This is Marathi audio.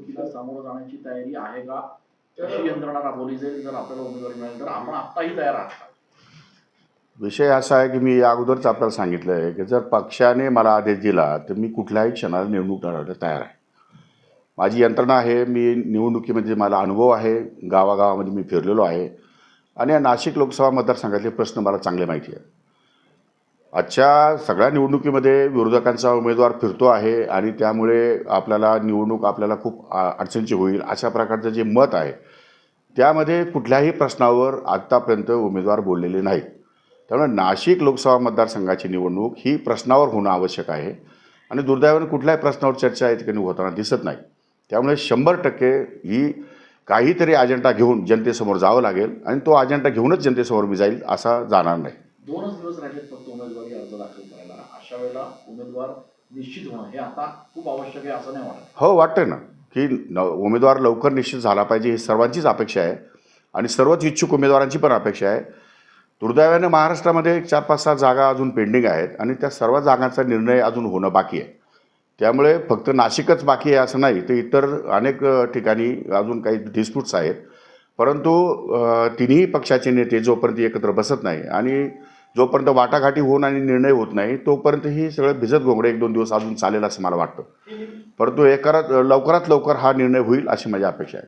निवडणुकीला सामोरं जाण्याची तयारी आहे का? कशी यंत्रणा राबवली जाईल जर आपल्याला उमेदवारी मिळेल तर आपण आत्ताही तयार आहात? विषय असा आहे की मी या अगोदरच आपल्याला सांगितलं आहे की जर पक्षाने मला आदेश दिला तर मी कुठल्याही क्षणाला निवडणूक लढवायला तयार आहे. माझी यंत्रणा आहे मी निवडणुकीमध्ये मला अनुभव आहे गावागावामध्ये मी फिरलेलो आहे. आणि या नाशिक लोकसभा मतदारसंघातले प्रश्न मला चांगले माहिती आहे आजच्या सगळ्या निवडणुकीमध्ये विरोधकांचा उमेदवार फिरतो आहे आणि त्यामुळे आपल्याला निवडणूक आपल्याला खूप अडचणीची होईल अशा प्रकारचं जे मत आहे त्यामध्ये कुठल्याही प्रश्नावर आत्तापर्यंत उमेदवार बोललेले नाहीत. त्यामुळे नाशिक लोकसभा मतदारसंघाची निवडणूक ही प्रश्नावर होणं आवश्यक आहे आणि दुर्दैवाने कुठल्याही प्रश्नावर चर्चा या ठिकाणी होताना दिसत नाही. त्यामुळे शंभर टक्के ही काहीतरी अजेंडा घेऊन जनतेसमोर जावं लागेल आणि तो अजेंडा घेऊनच जनतेसमोर मी जाईल असा जाणार नाही. दोनच दिवस राहिलेत फक्त उमेदवारी अर्ज दाखल करायला. अशा वेळेला उमेदवार निश्चित होणं हे आता खूप आवश्यक आहे असं नाही वाटत. हो वाटतं ना की न उमेदवार लवकर निश्चित झाला पाहिजे ही सर्वांचीच अपेक्षा आहे आणि सर्वच इच्छुक उमेदवारांची पण अपेक्षा आहे. दुर्दैवाने महाराष्ट्रामध्ये एक चार पाच सहा जागा अजून पेंडिंग आहेत आणि त्या सर्व जागांचा निर्णय अजून होणं बाकी आहे. त्यामुळे फक्त नाशिकच बाकी आहे असं नाही तर इतर अनेक ठिकाणी अजून काही डिस्प्यूट्स आहेत. परंतु तिन्ही पक्षाचे नेते जोपर्यंत एकत्र बसत नाही आणि जोपर्यंत वाटाघाटी होऊन आणि निर्णय होत नाही तोपर्यंत ही सगळं भिजत घोंगडे एक दोन दिवस अजून चालेल असं मला वाटतं. परंतु एकरात लवकरात लवकर हा निर्णय होईल अशी माझी अपेक्षा आहे.